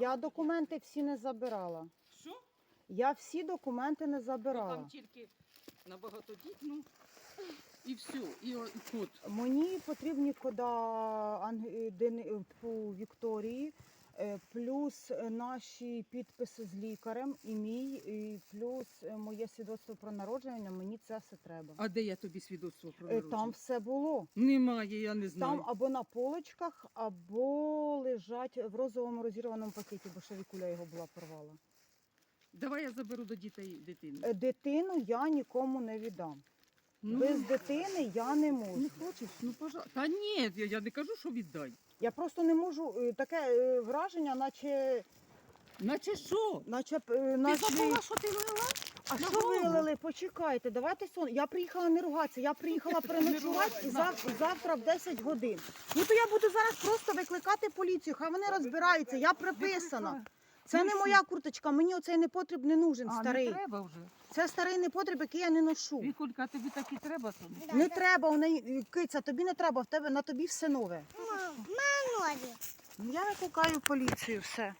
Я документи всі не забирала. Що? Я всі документи не забирала. Там тільки на багатодітну і все, і, о- і код. Мені потрібні кода Анг- Дени- фу, Вікторії, е, плюс е, наші підписи з лікарем і мій, і плюс е, моє свідоцтво про народження. Мені це все треба. А де я тобі свідоцтво про Е, народження? Там все було. Немає, я не знаю. Там або на полочках, або лежать в розовому розірваному пакеті, бо ще Вікуля його була порвала. Давай я заберу до дітей дитину. Е, Дитину я нікому не віддам. Ну, Без дитини я не можу. не хочеш? Ну, пожалуйста. Та ні, я, я не кажу, що віддай. Я просто не можу е, таке е, враження, наче, Наче що? наче, е, Ти наче... забула, що ти лила? А що голову? вилили? Почекайте, давайте сон. Я приїхала не ругатися, я приїхала переночувати і, зав... і завтра в 10 годин. Ну то я буду зараз просто викликати поліцію, хай вони розбираються, я приписана. Це не моя курточка, мені оцей непотріб не нужен, А, старий. не треба вже. Це старий непотріб, який я не ношу. Вікулька, тобі так і треба тобі. Не треба, у неї киця, тобі не треба, в тебе на тобі все нове. Мама, нові. Ну, Я викликаю поліцію, все.